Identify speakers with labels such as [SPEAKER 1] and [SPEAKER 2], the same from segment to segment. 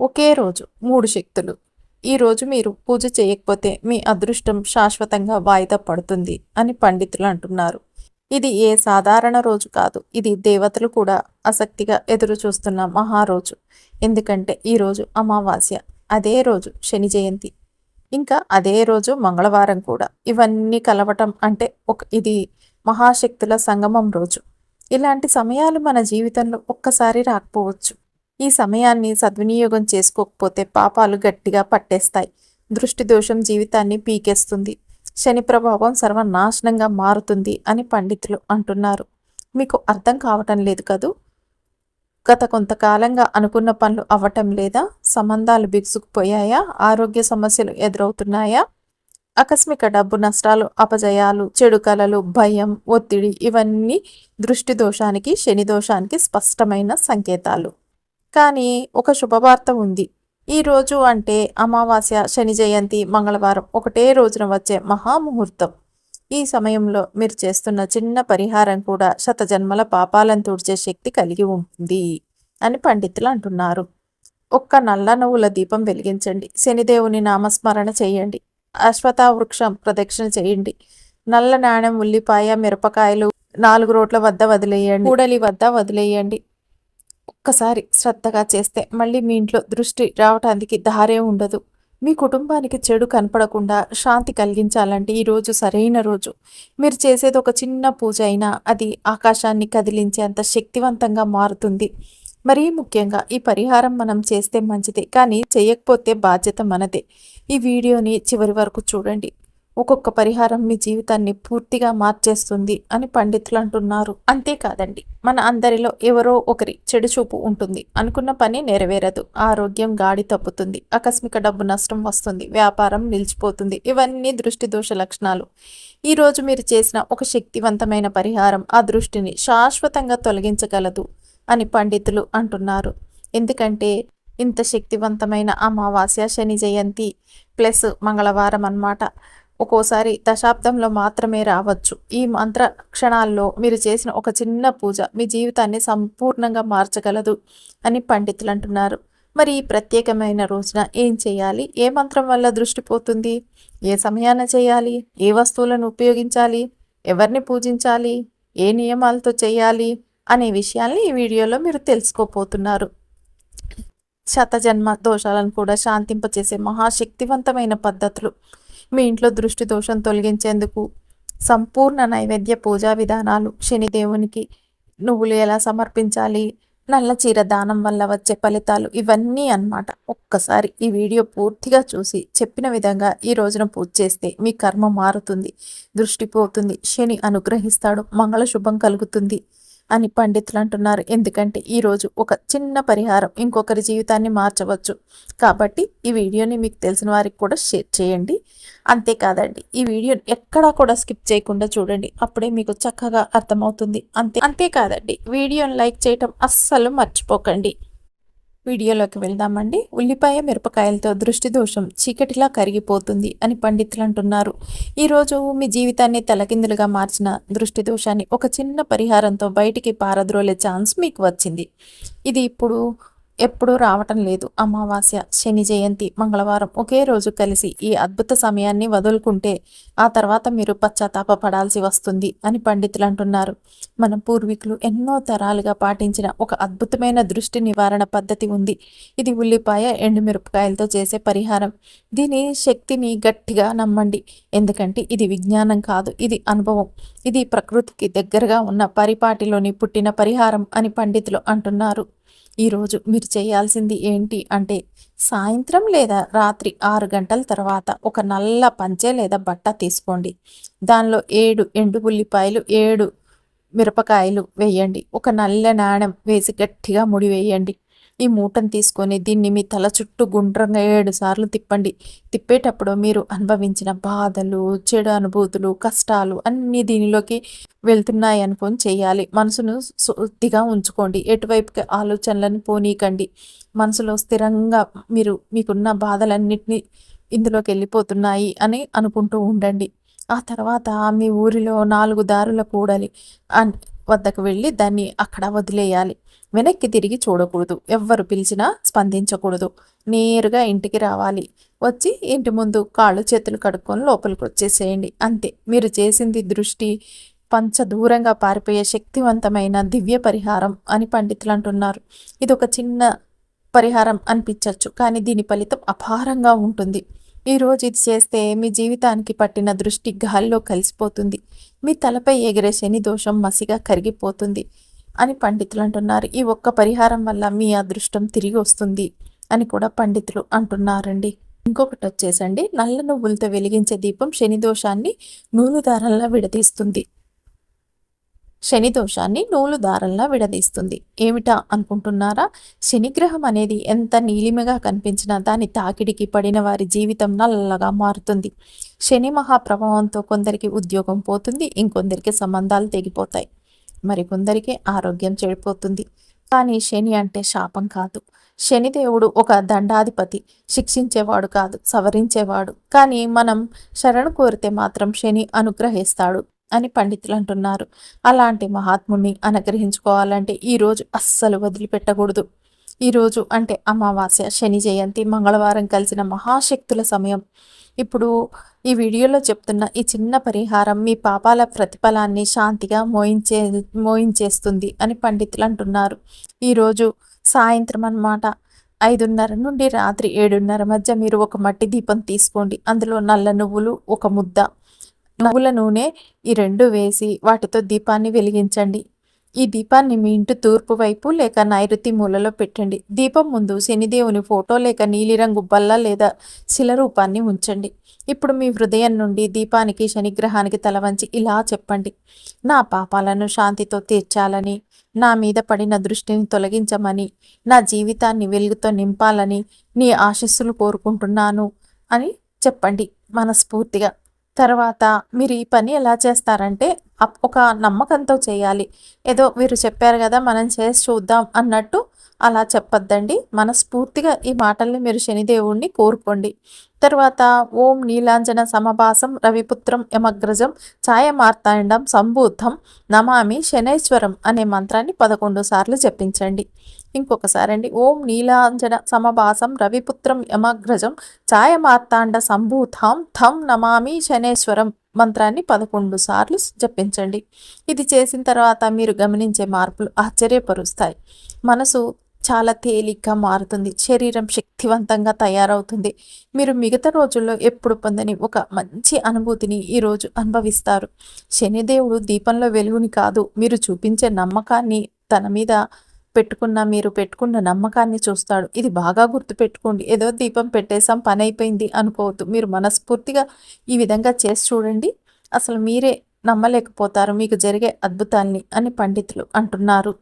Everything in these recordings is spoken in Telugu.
[SPEAKER 1] ఒకే రోజు మూడు శక్తులు. ఈ రోజు మీరు పూజ చేయకపోతే మీ అదృష్టం శాశ్వతంగా వాయిదా పడుతుంది అని పండితులు అంటున్నారు. ఇది ఏ సాధారణ రోజు కాదు. ఇది దేవతలు కూడా ఆసక్తిగా ఎదురు చూస్తున్న మహారోజు. ఎందుకంటే ఈరోజు అమావాస్య అదే రోజు శని జయంతి. ఇంకా అదే రోజు మంగళవారం కూడా. ఇవన్నీ కలవటం అంటే ఒక ఇది మహాశక్తుల సంగమం రోజు. ఇలాంటి సమయాలు మన జీవితంలో ఒక్కసారి రాకపోవచ్చు. ఈ సమయాన్ని సద్వినియోగం చేసుకోకపోతే పాపాలు గట్టిగా పట్టేస్తాయి. దృష్టి దోషం జీవితాన్ని పీకేస్తుంది. శని ప్రభావం సర్వనాశనంగా మారుతుంది అని పండితులు అంటున్నారు. మీకు అర్థం కావటం లేదు కదూ? గత కొంతకాలంగా అనుకున్న పనులు అవ్వటం లేదా? సంబంధాలు బిగుసుకుపోయాయా? ఆరోగ్య సమస్యలు ఎదురవుతున్నాయా? ఆకస్మిక డబ్బు నష్టాలు అపజయాలు చెడు కలలు భయం ఒత్తిడి ఇవన్నీ దృష్టి దోషానికి శని దోషానికి స్పష్టమైన సంకేతాలు. కానీ ఒక శుభవార్త ఉంది. ఈ రోజు అంటే అమావాస్య శని జయంతి మంగళవారం ఒకటే రోజున వచ్చే మహాముహూర్తం. ఈ సమయంలో మీరు చేస్తున్న చిన్న పరిహారం కూడా శతజన్మల పాపాలను తుడిచే శక్తి కలిగి ఉంటుంది అని పండితులు అంటున్నారు. ఒక్క నల్ల నువ్వుల దీపం వెలిగించండి. శనిదేవుని నామస్మరణ చేయండి. అశ్వత వృక్షం ప్రదక్షిణ చేయండి. నల్ల నాణెం ఉల్లిపాయ మిరపకాయలు నాలుగు రోడ్ల వద్ద వదిలేయండి. కూడలి వద్ద వదిలేయండి. ఒక్కసారి శ్రద్ధగా చేస్తే మళ్ళీ మీ ఇంట్లో దృష్టి రావటానికి దారే ఉండదు. మీ కుటుంబానికి చెడు కనపడకుండా శాంతి కలిగించాలంటే ఈరోజు సరైన రోజు. మీరు చేసేది ఒక చిన్న పూజ అయినా అది ఆకాశాన్ని కదిలించేంత శక్తివంతంగా మారుతుంది. మరీ ముఖ్యంగా ఈ పరిహారం మనం చేస్తే మంచిదే కానీ చేయకపోతే బాధ్యత మనదే. ఈ వీడియోని చివరి వరకు చూడండి. ఒక్కొక్క పరిహారం మీ జీవితాన్ని పూర్తిగా మార్చేస్తుంది అని పండితులు అంటున్నారు. అంతేకాదండి మన అందరిలో ఎవరో ఒకరి చెడు చూపు ఉంటుంది. అనుకున్న పని నెరవేరదు. ఆరోగ్యం గాడి తప్పుతుంది. ఆకస్మిక డబ్బు నష్టం వస్తుంది. వ్యాపారం నిలిచిపోతుంది. ఇవన్నీ దృష్టి దోష లక్షణాలు. ఈరోజు మీరు చేసిన ఒక శక్తివంతమైన పరిహారం ఆ దృష్టిని శాశ్వతంగా తొలగించగలదు అని పండితులు అంటున్నారు. ఎందుకంటే ఇంత శక్తివంతమైన అమావాస్య శని జయంతి ప్లస్ మంగళవారం అన్నమాట. ఒక్కోసారి దశాబ్దంలో మాత్రమే రావచ్చు. ఈ మంత్ర క్షణాల్లో మీరు చేసిన ఒక చిన్న పూజ మీ జీవితాన్ని సంపూర్ణంగా మార్చగలదు అని పండితులు అంటున్నారు. మరి ఈ ప్రత్యేకమైన రోజున ఏం చేయాలి? ఏ మంత్రం వల్ల దృష్టి పోతుంది? ఏ సమయాన చేయాలి? ఏ వస్తువులను ఉపయోగించాలి? ఎవరిని పూజించాలి? ఏ నియమాలతో చేయాలి? అనే విషయాల్ని ఈ వీడియోలో మీరు తెలుసుకోపోతున్నారు శతజన్మ దోషాలను కూడా శాంతింపచేసే మహాశక్తివంతమైన పద్ధతులు. మీ ఇంట్లో దృష్టి దోషం తొలగించేందుకు సంపూర్ణ నైవేద్య పూజా విధానాలు శనిదేవునికి నువ్వులు ఎలా సమర్పించాలి నల్ల చీర దానం వల్ల వచ్చే ఫలితాలు ఇవన్నీ అన్నమాట. ఒక్కసారి ఈ వీడియో పూర్తిగా చూసి చెప్పిన విధంగా ఈ రోజున పూజ చేస్తే మీ కర్మ మారుతుంది దృష్టి పోతుంది శని అనుగ్రహిస్తాడు మంగళ శుభం కలుగుతుంది. అని పండితులు అంటున్నారు. ఎందుకంటే ఈరోజు ఒక చిన్న పరిహారం ఇంకొకరి జీవితాన్ని మార్చవచ్చు. కాబట్టి ఈ వీడియోని మీకు తెలిసిన వారికి కూడా షేర్ చేయండి. అంతేకాదండి ఈ వీడియో ఎక్కడా కూడా స్కిప్ చేయకుండా చూడండి. అప్పుడే మీకు చక్కగా అర్థమవుతుంది. అంతే అంతేకాదండి వీడియోని లైక్ చేయటం అస్సలు మర్చిపోకండి. వీడియోలోకి వెళ్దామండి. ఉల్లిపాయ మిరపకాయలతో దృష్టి దోషం చీకటిలా కరిగిపోతుంది అని పండితులు అంటున్నారు. ఈరోజు మీ జీవితాన్ని తలకిందులుగా మార్చిన దృష్టి దోషాన్ని ఒక చిన్న పరిహారంతో బయటికి పారద్రోలే ఛాన్స్ మీకు వచ్చింది. ఇది ఇప్పుడు ఎప్పుడూ రావటం లేదు. అమావాస్య శని జయంతి మంగళవారం ఒకే రోజు కలిసి ఈ అద్భుత సమయాన్ని వదులుకుంటే ఆ తర్వాత మీరు పశ్చాత్తాప పడాల్సి వస్తుంది అని పండితులు అంటున్నారు మన పూర్వీకులు ఎన్నో తరాలుగా పాటించిన ఒక అద్భుతమైన దృష్టి నివారణ పద్ధతి ఉంది. ఇది ఉల్లిపాయ ఎండుమిరపకాయలతో చేసే పరిహారం. దీని శక్తిని గట్టిగా నమ్మండి. ఎందుకంటే ఇది విజ్ఞానం కాదు ఇది అనుభవం. ఇది ప్రకృతికి దగ్గరగా ఉన్న పరిపాటిలోని పుట్టిన పరిహారం అని పండితులు అంటున్నారు. ఈరోజు మీరు చేయాల్సింది ఏంటి? అంటే సాయంత్రం లేదా రాత్రి ఆరు గంటల తర్వాత ఒక నల్ల పంచె లేదా బట్ట తీసుకోండి. దానిలో ఏడు ఎండు ఉల్లిపాయలు ఏడు మిరపకాయలు వేయండి. ఒక నల్ల నాణెం వేసి గట్టిగా ముడి వేయండి. ఈ మూటను తీసుకొని దీన్ని మీ తల చుట్టూ గుండ్రంగా ఏడు సార్లు తిప్పండి. తిప్పేటప్పుడు మీరు అనుభవించిన బాధలు చెడు అనుభూతులు కష్టాలు అన్నీ దీనిలోకి వెళ్తున్నాయి అనుకొని చేయాలి. మనసును శుద్ధిగా ఉంచుకోండి. ఎటువైపుకి ఆలోచనలను పోనీకండి. మనసులో స్థిరంగా మీరు మీకున్న బాధలన్నింటినీ ఇందులోకి వెళ్ళిపోతున్నాయి అని అనుకుంటూ ఉండండి. ఆ తర్వాత మీ ఊరిలో నాలుగు దారుల కూడలి వద్దకు వెళ్ళి దాన్ని అక్కడ వదిలేయాలి. వెనక్కి తిరిగి చూడకూడదు. ఎవ్వరు పిలిచినా స్పందించకూడదు. నేరుగా ఇంటికి రావాలి. వచ్చి ఇంటి ముందు కాళ్ళు చేతులు కడుక్కొని లోపలికి వచ్చేసేయండి. అంతే. మీరు చేసింది దృష్టి పంచ దూరంగా పారిపోయే శక్తివంతమైన దివ్య పరిహారం అని పండితులు అంటున్నారు. ఇది ఒక చిన్న పరిహారం అనిపించవచ్చు కానీ దీని ఫలితం అపారంగా ఉంటుంది. ఈరోజు ఇది చేస్తే మీ జీవితానికి పట్టిన దృష్టి గాలిలో కలిసిపోతుంది. మీ తలపై ఎగిరే శని దోషం మసిగా కరిగిపోతుంది అని పండితులు అంటున్నారు. ఈ ఒక్క పరిహారం వల్ల మీ అదృష్టం తిరిగి వస్తుంది అని కూడా పండితులు అంటున్నారండి. ఇంకొకటి వచ్చేసండి. నల్ల నువ్వులతో వెలిగించే దీపం శని దోషాన్ని నూలు దారంలా విడదీస్తుంది. శని దోషాన్ని నూలు దారంలా విడదీస్తుంది. ఏమిటా అనుకుంటున్నారా? శనిగ్రహం అనేది ఎంత నీలిమగా కనిపించినా దాని తాకిడికి పడిన వారి జీవితం నల్లగా మారుతుంది. శని మహాప్రభావంతో కొందరికి ఉద్యోగం పోతుంది ఇంకొందరికి సంబంధాలు తెగిపోతాయి. మరికొందరికి ఆరోగ్యం చెడిపోతుంది. కానీ శని అంటే శాపం కాదు. శనిదేవుడు ఒక దండాధిపతి శిక్షించేవాడు కాదు సవరించేవాడు. కానీ మనం శరణు కోరితే మాత్రం శని అనుగ్రహిస్తాడు. అని పండితులు అంటున్నారు. అలాంటి మహాత్ముని అనుగ్రహించుకోవాలంటే ఈరోజు అస్సలు వదిలిపెట్టకూడదు. ఈరోజు అంటే అమావాస్య శని జయంతి మంగళవారం కలిసిన మహాశక్తుల సమయం. ఇప్పుడు ఈ వీడియోలో చెప్తున్న ఈ చిన్న పరిహారం మీ పాపాల ప్రతిఫలాన్ని శాంతిగా మోయించే మోయించేస్తుంది అని పండితులు అంటున్నారు. ఈరోజు సాయంత్రం అన్నమాట. ఐదున్నర నుండి రాత్రి ఏడున్నర మధ్య మీరు ఒక మట్టి దీపం తీసుకోండి. అందులో నల్ల నువ్వులు ఒక ముద్ద నువ్వుల నూనె ఈ రెండు వేసి వాటితో దీపాన్ని వెలిగించండి. ఈ దీపాన్ని మీ ఇంటి తూర్పు వైపు లేక నైరుతి మూలలో పెట్టండి. దీపం ముందు శనిదేవుని ఫోటో లేక నీలిరంగు బల్ల లేదా శిల రూపాన్ని ఉంచండి. ఇప్పుడు మీ హృదయం నుండి దీపానికి శనిగ్రహానికి తలవంచి ఇలా చెప్పండి. నా పాపాలను శాంతితో తీర్చాలని నా మీద పడిన దృష్టిని తొలగించమని నా జీవితాన్ని వెలుగుతో నింపాలని నీ ఆశస్సులు కోరుకుంటున్నాను అని చెప్పండి మనస్ఫూర్తిగా. తర్వాత మీరు ఈ పని ఎలా చేస్తారంటే ఒక నమ్మకంతో చేయాలి. ఏదో మీరు చెప్పారు కదా మనం చేసి చూద్దాం అన్నట్టు అలా చెప్పొద్దండి. మనస్ఫూర్తిగా ఈ మాటల్ని మీరు శనిదేవుణ్ణి కోరుకోండి. తర్వాత ఓం నీలాంజన సమభాసం రవిపుత్రం యమగ్రజం ఛాయమార్తాండం సంబూద్ధం నమామి శనైశ్వరం అనే మంత్రాన్ని పదకొండు సార్లు జపించండి. ఇంకొకసారి అండి ఓం నీలాంజన సమభాసం రవిపుత్రం యమగ్రజం ఛాయమార్తాండ సంభూతాం థం నమామి శనేశ్వరం మంత్రాన్ని పదకొండు సార్లు జపించండి. ఇది చేసిన తర్వాత మీరు గమనించే మార్పులు ఆశ్చర్యపరుస్తాయి. మనసు చాలా తేలిగ్గా మారుతుంది. శరీరం శక్తివంతంగా తయారవుతుంది. మీరు మిగతా రోజుల్లో ఎప్పుడు పొందని ఒక మంచి అనుభూతిని ఈరోజు అనుభవిస్తారు. శనిదేవుడు దీపంలో వెలుగుని కాదు. మీరు చూపించే నమ్మకాన్ని తన మీద పెట్టుకున్న మీరు పెట్టుకున్న నమ్మకాన్ని చూస్తాడు. ఇది బాగా గుర్తుపెట్టుకోండి. ఏదో దీపం పెట్టేసాం పని అయిపోయింది అనుకోవద్దు. మీరు మనస్ఫూర్తిగా ఈ విధంగా చేసి చూడండి. అసలు మీరే నమ్మలేకపోతారు. మీకు జరిగే అద్భుతాల్ని అని పండితులు అంటున్నారు.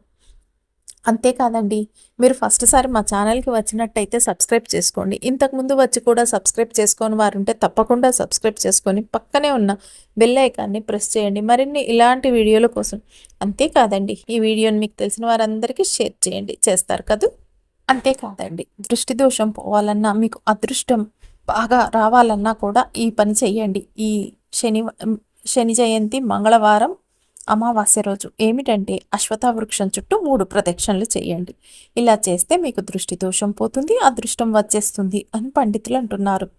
[SPEAKER 1] అంతేకాదండి మీరు ఫస్ట్ సారి మా ఛానల్కి వచ్చినట్టయితే సబ్స్క్రైబ్ చేసుకోండి. ఇంతకుముందు వచ్చి కూడా సబ్స్క్రైబ్ చేసుకొని వారు ఉంటే తప్పకుండా సబ్స్క్రైబ్ చేసుకొని పక్కనే ఉన్న బెల్ ఐకాన్ని ప్రెస్ చేయండి. మరిన్ని ఇలాంటి వీడియోల కోసం అంతేకాదండి ఈ వీడియోని మీకు తెలిసిన వారందరికీ షేర్ చేయండి. చేస్తారు కదూ? అంతేకాదండి దృష్టి దోషం పోవాలన్నా మీకు అదృష్టం బాగా రావాలన్నా కూడా ఈ పని చెయ్యండి. ఈ శని శని జయంతి మంగళవారం అమావాస్య రోజు ఏమిటంటే అశ్వథ వృక్షం చుట్టూ మూడు ప్రదక్షిణలు చేయండి. ఇలా చేస్తే మీకు దృష్టి దోషం పోతుంది అదృష్టం వచ్చేస్తుంది అని పండితులు అంటున్నారు.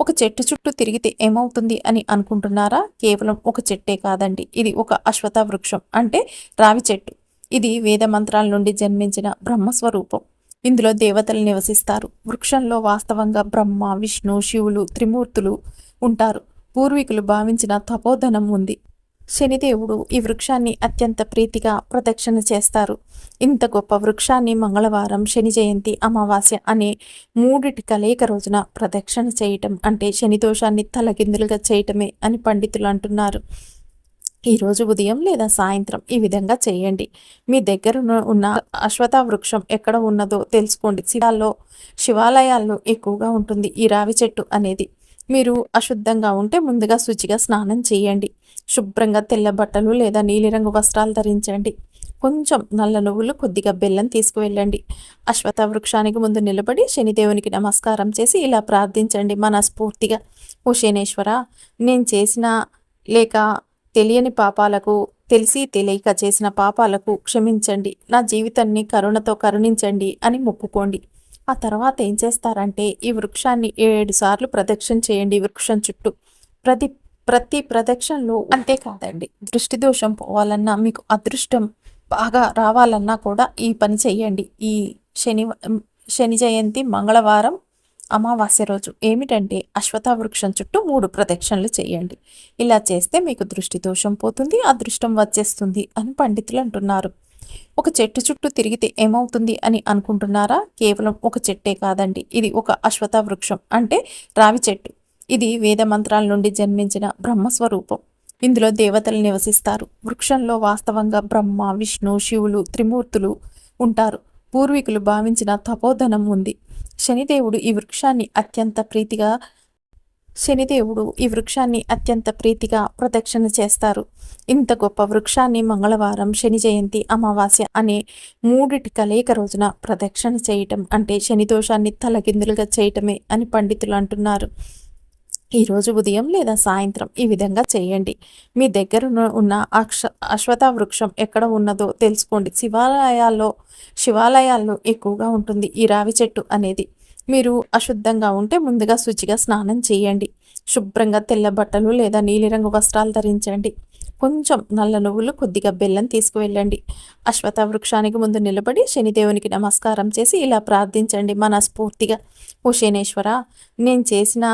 [SPEAKER 1] ఒక చెట్టు చుట్టూ తిరిగితే ఏమవుతుంది అని అనుకుంటున్నారా? కేవలం ఒక చెట్టే కాదండి ఇది ఒక అశ్వథ వృక్షం అంటే రావి చెట్టు. ఇది వేద మంత్రాల నుండి జన్మించిన బ్రహ్మస్వరూపం. ఇందులో దేవతలు నివసిస్తారు. వృక్షంలో వాస్తవంగా బ్రహ్మ విష్ణు శివులు త్రిమూర్తులు ఉంటారు. పూర్వీకులు భావించిన తపోధనం ఉంది. శనిదేవుడు ఈ వృక్షాన్ని అత్యంత ప్రీతిగా ప్రదక్షిణ చేస్తారు. ఇంత గొప్ప వృక్షాన్ని మంగళవారం శని జయంతి అమావాస్య అనే మూడిటి కలయిక రోజున ప్రదక్షిణ చేయటం అంటే శని దోషాన్ని తలకిందులుగా చేయటమే అని పండితులు అంటున్నారు. ఈరోజు ఉదయం లేదా సాయంత్రం ఈ విధంగా చేయండి. మీ దగ్గర ఉన్న అశ్వథ వృక్షం ఎక్కడ ఉన్నదో తెలుసుకోండి. శివాల్లో శివాలయాల్లో ఎక్కువగా ఉంటుంది ఈ రావి చెట్టు అనేది. మీరు అశుద్ధంగా ఉంటే ముందుగా శుచిగా స్నానం చేయండి. శుభ్రంగా తెల్ల బట్టలు లేదా నీలిరంగు వస్త్రాలు ధరించండి. కొంచెం నల్ల నువ్వులు కొద్దిగా బెల్లం తీసుకువెళ్ళండి. అశ్వథ వృక్షానికి ముందు నిలబడి శనిదేవునికి నమస్కారం చేసి ఇలా ప్రార్థించండి మనస్ఫూర్తిగా. ఓ శనేశ్వర నేను చేసిన లేక తెలియని పాపాలకు తెలిసి తెలియక చేసిన పాపాలకు క్షమించండి. నా జీవితాన్ని కరుణతో కరుణించండి అని మొక్కుకోండి. ఆ తర్వాత ఏం చేస్తారంటే ఈ వృక్షాన్ని ఏడు సార్లు ప్రదక్షిణ చేయండి వృక్షం చుట్టూ. ప్రతి ప్రతి ప్రదక్షిణలో అంతేకాదండి దృష్టి దోషం పోవాలన్నా మీకు అదృష్టం బాగా రావాలన్నా కూడా ఈ పని చేయండి ఈ శని శని జయంతి మంగళవారం అమావాస్య రోజు. ఏమిటంటే అశ్వథ వృక్షం చుట్టూ మూడు ప్రదక్షిణలు చేయండి ఇలా చేస్తే మీకు దృష్టి దోషం పోతుంది అదృష్టం వచ్చేస్తుంది అని పండితులు అంటున్నారు. ఒక చెట్టు చుట్టూ తిరిగితే ఏమవుతుంది అని అనుకుంటున్నారా? కేవలం ఒక చెట్టే కాదండి. ఇది ఒక అశ్వథ వృక్షం. అంటే రావి చెట్టు. ఇది వేద మంత్రాల నుండి జన్మించిన బ్రహ్మస్వరూపం. ఇందులో దేవతలు నివసిస్తారు. వృక్షంలో వాస్తవంగా బ్రహ్మ విష్ణు శివులు త్రిమూర్తులు ఉంటారు. పూర్వీకులు భావించిన తపోధనం ఉంది. శనిదేవుడు ఈ వృక్షాన్ని అత్యంత ప్రీతిగా శనిదేవుడు ఈ వృక్షాన్ని అత్యంత ప్రీతిగా ప్రదక్షిణ చేస్తారు. ఇంత గొప్ప వృక్షాన్ని మంగళవారం శని జయంతి అమావాస్య అనే మూడిటి కలయిక రోజున ప్రదక్షిణ చేయటం అంటే శని దోషాన్ని తలకిందులుగా చేయటమే అని పండితులు అంటున్నారు. ఈరోజు ఉదయం లేదా సాయంత్రం ఈ విధంగా చేయండి. మీ దగ్గర ఉన్న అక్ష అశ్వథ వృక్షం ఎక్కడ ఉన్నదో తెలుసుకోండి. శివాలయాల్లో శివాలయాల్లో ఎక్కువగా ఉంటుంది ఈ రావి చెట్టు అనేది. మీరు అశుద్ధంగా ఉంటే ముందుగా శుచిగా స్నానం చేయండి. శుభ్రంగా తెల్ల బట్టలు లేదా నీలిరంగు వస్త్రాలు ధరించండి. కొంచెం నల్ల నువ్వులు కొద్దిగా బెల్లం తీసుకువెళ్ళండి. అశ్వథ వృక్షానికి ముందు నిలబడి శనిదేవునికి నమస్కారం చేసి ఇలా ప్రార్థించండి. మనస్ఫూర్తిగా ఓ శనేశ్వర నేను చేసిన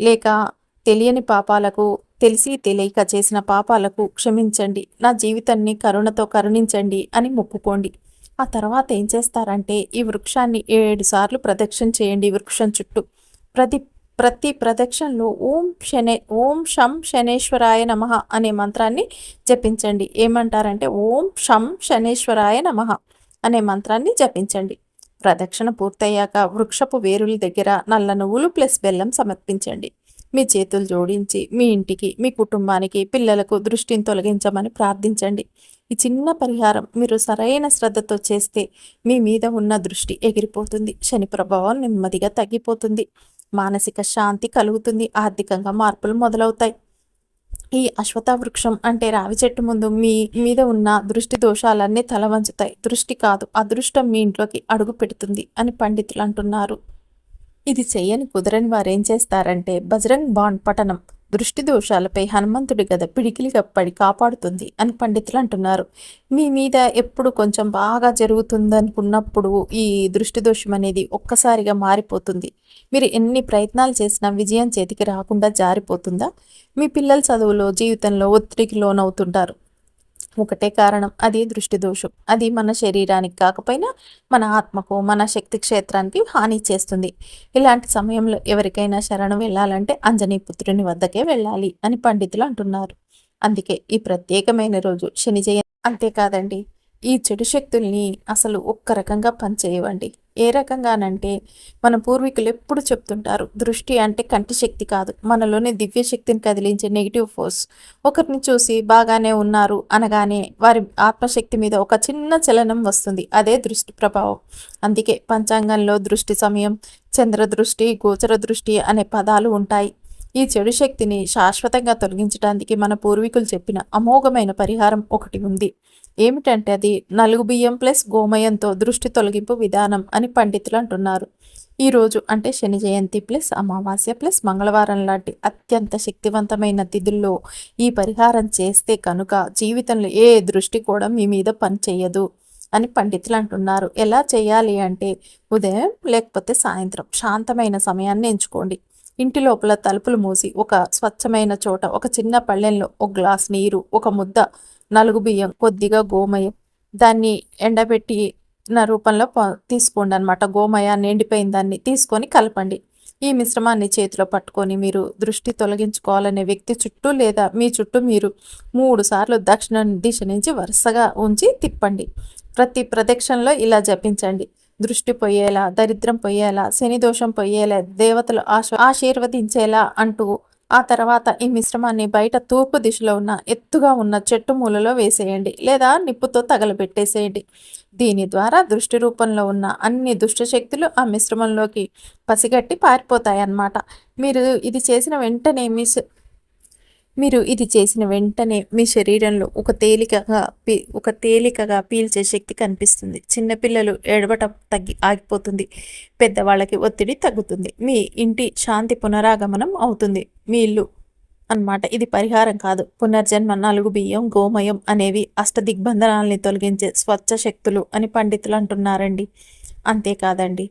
[SPEAKER 1] లేక తెలియని పాపాలకు తెలిసి తెలియక చేసిన పాపాలకు క్షమించండి. నా జీవితాన్ని కరుణతో కరుణించండి అని మొక్కుకోండి. ఆ తర్వాత ఏం చేస్తారంటే ఈ వృక్షాన్ని ఏడు సార్లు ప్రదక్షిణ చేయండి వృక్షం చుట్టూ. ప్రతి ప్రతి ప్రదక్షిణలో ఓం శనే ఓం షం శనేశ్వరాయ నమ అనే మంత్రాన్ని జపించండి. ఏమంటారంటే ఓం షం శనేశ్వరాయ నమ అనే మంత్రాన్ని జపించండి. ప్రదక్షిణ పూర్తయ్యాక వృక్షపు వేరుల దగ్గర నల్ల నువ్వులు ప్లస్ బెల్లం సమర్పించండి. మీ చేతులు జోడించి మీ ఇంటికి మీ కుటుంబానికి పిల్లలకు దృష్టిని తొలగించమని ప్రార్థించండి. ఈ చిన్న పరిహారం మీరు సరైన శ్రద్ధతో చేస్తే మీ మీద ఉన్న దృష్టి ఎగిరిపోతుంది. శని ప్రభావం నెమ్మదిగా తగ్గిపోతుంది. మానసిక శాంతి కలుగుతుంది. ఆర్థికంగా మార్పులు మొదలవుతాయి. ఈ అశ్వత వృక్షం అంటే రావి చెట్టు ముందు మీ మీద ఉన్న దృష్టి దోషాలన్నీ తల వంచుతాయి దృష్టి కాదు అదృష్టం మీ ఇంట్లోకి అడుగు పెడుతుంది అని పండితులు అంటున్నారు. ఇది చెయ్యని కుదరని వారేం చేస్తారంటే బజరంగ్ బాండ్ పఠనం. దృష్టి దోషాలపై హనుమంతుడి గద పిడికిలిగా పడి కాపాడుతుంది అని పండితులు అంటున్నారు. మీ మీద ఎప్పుడు కొంచెం బాగా జరుగుతుందనుకున్నప్పుడు ఈ దృష్టి దోషం అనేది ఒక్కసారిగా మారిపోతుంది. మీరు ఎన్ని ప్రయత్నాలు చేసినా విజయం చేతికి రాకుండా జారిపోతుందా? మీ పిల్లల చదువులో జీవితంలో ఒత్తిడికి లోనవుతుంటారు. ఒకటే కారణం. అది దృష్టి దోషం. అది మన శరీరానికి కాకపోయినా మన ఆత్మకు మన శక్తి క్షేత్రానికి హాని చేస్తుంది. ఇలాంటి సమయంలో ఎవరికైనా శరణం వెళ్ళాలంటే అంజనీ పుత్రుని వద్దకే వెళ్ళాలి అని పండితులు అంటున్నారు. అందుకే ఈ ప్రత్యేకమైన రోజు శని జయ అంతేకాదండి ఈ చెడు శక్తుల్ని అసలు ఒక్క రకంగా పనిచేయవండి. ఏ రకంగానంటే మన పూర్వీకులు ఎప్పుడు చెప్తుంటారు దృష్టి అంటే కంటి శక్తి కాదు మనలోని దివ్య శక్తిని కదిలించే నెగిటివ్ ఫోర్స్ ఒకరిని చూసి బాగానే ఉన్నారు అనగానే వారి ఆత్మశక్తి మీద ఒక చిన్న చలనం వస్తుంది అదే దృష్టి ప్రభావం. అందుకే పంచాంగంలో దృష్టి సమయం చంద్ర దృష్టి గోచర దృష్టి అనే పదాలు ఉంటాయి. ఈ చెడు శక్తిని శాశ్వతంగా తొలగించడానికి మన పూర్వీకులు చెప్పిన అమోఘమైన పరిహారం ఒకటి ఉంది. ఏమిటంటే అది నలుగు బియ్యం ప్లస్ గోమయంతో దృష్టి తొలగింపు విధానం అని పండితులు అంటున్నారు. ఈరోజు అంటే శని జయంతి ప్లస్ అమావాస్య ప్లస్ మంగళవారం లాంటి అత్యంత శక్తివంతమైన తిథుల్లో ఈ పరిహారం చేస్తే కనుక జీవితంలో ఏ దృష్టి కూడా మీ మీద పని చేయదు అని పండితులు అంటున్నారు. ఎలా చేయాలి అంటే ఉదయం లేకపోతే సాయంత్రం శాంతమైన సమయాన్ని ఎంచుకోండి. ఇంటి లోపల తలుపులు మూసి ఒక స్వచ్ఛమైన చోట ఒక చిన్న పళ్ళెంలో ఒక గ్లాస్ నీరు ఒక ముద్ద నలుగు బియ్యం కొద్దిగా గోమయం. దాన్ని ఎండబెట్టి నా రూపంలో తీసుకోండి అనమాట గోమయాన్ని ఎండిపోయిన దాన్ని తీసుకొని కలపండి. ఈ మిశ్రమాన్ని చేతిలో పట్టుకొని మీరు దృష్టి తొలగించుకోవాలనే వ్యక్తి చుట్టూ లేదా మీ చుట్టూ మీరు మూడు సార్లు దక్షిణ దిశ నుంచి వరుసగా ఉంచి తిప్పండి. ప్రతి ప్రదక్షిణలో ఇలా జపించండి. దృష్టి పోయేలా దరిద్రం పోయేలా శని దోషం పోయేలా దేవతలు ఆశీర్వదించేలా అంటూ ఆ తర్వాత ఈ మిశ్రమాన్ని బయట తూర్పు దిశలో ఉన్న ఎత్తుగా ఉన్న చెట్టు మూలలో వేసేయండి లేదా నిప్పుతో తగలబెట్టేసేయండి. దీని ద్వారా దృష్టి రూపంలో ఉన్న అన్ని దుష్టశక్తులు ఆ మిశ్రమంలోకి పసిగట్టి పారిపోతాయి అన్నమాట మీరు ఇది చేసిన వెంటనే మిస్ మీరు ఇది చేసిన వెంటనే మీ శరీరంలో ఒక తేలికగా పీ ఒక తేలికగా పీల్చే శక్తి కనిపిస్తుంది. చిన్నపిల్లలు ఏడవటం తగ్గి ఆగిపోతుంది. పెద్దవాళ్ళకి ఒత్తిడి తగ్గుతుంది. మీ ఇంటి శాంతి పునరాగమనం అవుతుంది. మీ ఇల్లు అన్నమాట. ఇది పరిహారం కాదు. పునర్జన్మ నలుగు బియ్యం గోమయం అనేవి అష్టదిగ్బంధనాల్ని తొలగించే స్వచ్ఛ శక్తులు అని పండితులు అంటున్నారండి. అంతేకాదండి.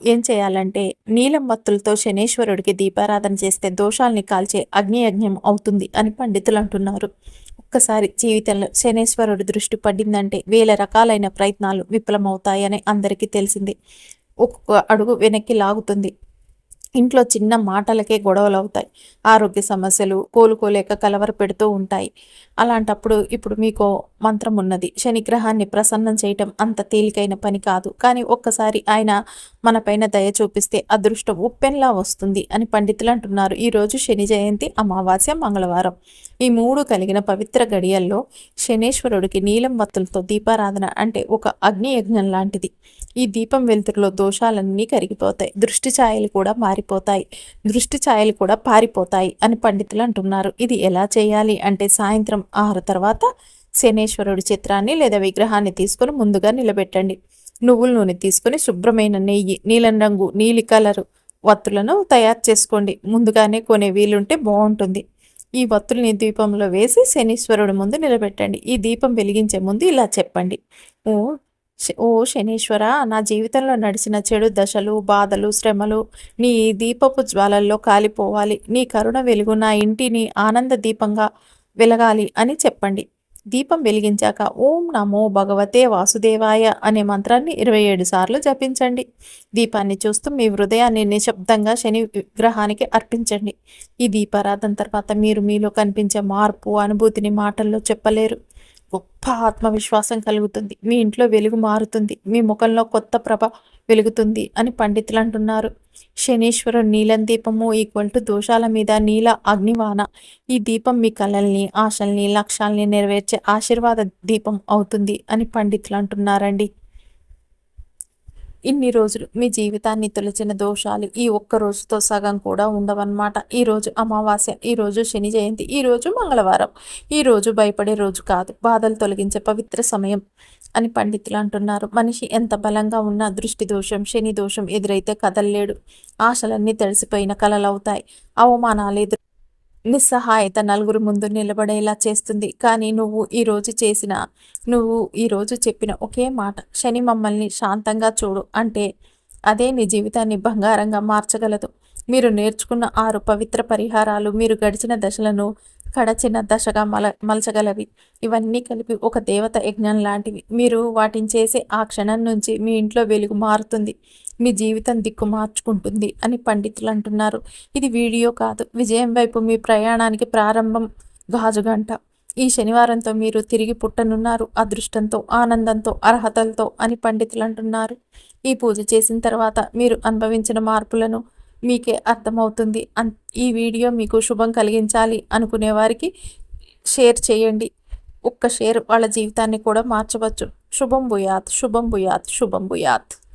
[SPEAKER 1] ఏం చేయాలంటే నీలం మత్తులతో శనేశ్వరుడికి దీపారాధన చేస్తే దోషాల్ని కాల్చే అగ్నియజ్ఞం అవుతుంది అని పండితులు అంటున్నారు. ఒక్కసారి జీవితంలో శనేశ్వరుడి దృష్టి పడిందంటే వేల రకాలైన ప్రయత్నాలు విఫలమవుతాయని అందరికీ తెలిసింది. ఒక్కొక్క అడుగు వెనక్కి లాగుతుంది. ఇంట్లో చిన్న మాటలకే గొడవలు అవుతాయి ఆరోగ్య సమస్యలు కోలుకోలేక కలవర పెడుతూ ఉంటాయి. అలాంటప్పుడు ఇప్పుడు మీకు మంత్రం ఉన్నది. శనిగ్రహాన్ని ప్రసన్నం చేయటం అంత తేలికైన పని కాదు. కానీ ఒక్కసారి ఆయన మనపైన దయ చూపిస్తే అదృష్టం ఉప్పెన్లా వస్తుంది అని పండితులు అంటున్నారు. ఈరోజు శని జయంతి అమావాస్య మంగళవారం. ఈ మూడు కలిగిన పవిత్ర గడియల్లో శనేశ్వరుడికి నీలం వత్తులతో దీపారాధన అంటే ఒక అగ్ని యజ్ఞం లాంటిది. ఈ దీపం వెలుతురులో దోషాలన్నీ కరిగిపోతాయి. దృష్టి ఛాయలు కూడా మారిపోతాయి. దృష్టి ఛాయలు కూడా పారిపోతాయి అని పండితులు అంటున్నారు. ఇది ఎలా చేయాలి? అంటే సాయంత్రం ఆరు తర్వాత శనేశ్వరుడి చిత్రాన్ని లేదా విగ్రహాన్ని తీసుకొని ముందుగా నిలబెట్టండి. నువ్వుల నూనె తీసుకొని శుభ్రమైన నెయ్యి నీలం రంగు నీలి కలరు వత్తులను తయారు చేసుకోండి. ముందుగానే కొనే వీలుంటే బాగుంటుంది. ఈ వత్తుల్ని దీపంలో వేసి శనీశ్వరుడు ముందు నిలబెట్టండి. ఈ దీపం వెలిగించే ముందు ఇలా చెప్పండి. ఓ ఓ శనీశ్వర నా జీవితంలో నడిచిన చెడు దశలు బాధలు శ్రమలు నీ దీపపు జ్వాలల్లో కాలిపోవాలి. నీ కరుణ వెలుగు నా ఇంటిని ఆనంద దీపంగా వెలగాలి అని చెప్పండి. దీపం వెలిగించాక ఓం నమో భగవతే వాసుదేవాయ అనే మంత్రాన్ని ఇరవై ఏడు సార్లు జపించండి. దీపాన్ని చూస్తూ మీ హృదయాన్ని నిశ్శబ్దంగా శని విగ్రహానికి అర్పించండి. ఈ దీపారాధన తర్వాత మీరు మీలో కనిపించే మార్పు అనుభూతిని మాటల్లో చెప్పలేరు. గొప్ప ఆత్మవిశ్వాసం కలుగుతుంది. మీ ఇంట్లో వెలుగు మారుతుంది. మీ ముఖంలో కొత్త ప్రభ వెలుగుతుంది అని పండితులు అంటున్నారు. శనీశ్వరుడు నీలం దీపము ఈక్వల్ టు దోషాల మీద నీల అగ్నివాన. ఈ దీపం మీ కళల్ని ఆశల్ని లక్ష్యాల్ని నెరవేర్చే ఆశీర్వాద దీపం అవుతుంది అని పండితులు అంటున్నారండి. ఇన్ని రోజులు మీ జీవితాన్ని తొలిచిన దోషాలు ఈ ఒక్క రోజుతో సగం కూడా ఉండవన్నమాట. ఈరోజు అమావాస్య ఈరోజు శని జయంతి ఈరోజు మంగళవారం. ఈరోజు భయపడే రోజు కాదు. బాధలు తొలగించే పవిత్ర సమయం అని పండితులు అంటున్నారు. మనిషి ఎంత బలంగా ఉన్నా దృష్టి దోషం శని దోషం ఎదురైతే కదల్లేడు. ఆశలన్నీ తడిసిపోయిన కలలవుతాయి. అవమానాలు ఎదురు నిస్సహాయత నలుగురు ముందు నిలబడేలా చేస్తుంది. కానీ నువ్వు ఈరోజు చేసిన నువ్వు ఈరోజు చెప్పిన ఒకే మాట శని మమ్మల్ని శాంతంగా చూడు అంటే అదే నీ జీవితాన్ని బంగారంగా మార్చగలదు. మీరు నేర్చుకున్న ఆరు పవిత్ర పరిహారాలు మీరు గడిచిన దశలను కడచిన దశగా మల మలచగలవి. ఇవన్నీ కలిపి ఒక దేవత యజ్ఞం లాంటివి. మీరు వాటిని చేసే ఆ క్షణం నుంచి మీ ఇంట్లో వెలుగు మారుతుంది. మీ జీవితం దిక్కు మార్చుకుంటుంది అని పండితులు అంటున్నారు. ఇది వీడియో కాదు. విజయం వైపు మీ ప్రయాణానికి ప్రారంభం గాజుగంట. ఈ శనివారంతో మీరు తిరిగి పుట్టనున్నారు. అదృష్టంతో ఆనందంతో అర్హతలతో అని పండితులు అంటున్నారు. ఈ పూజ చేసిన తర్వాత మీరు అనుభవించిన మార్పులను మీకే అర్థమవుతుంది. అన్ ఈ వీడియో మీకు శుభం కలిగించాలి అనుకునే వారికి షేర్ చేయండి. ఒక్క షేర్ వాళ్ళ జీవితాన్ని కూడా మార్చవచ్చు. శుభం భూయాత్ శుభం భూయాత్ శుభం భూయాత్.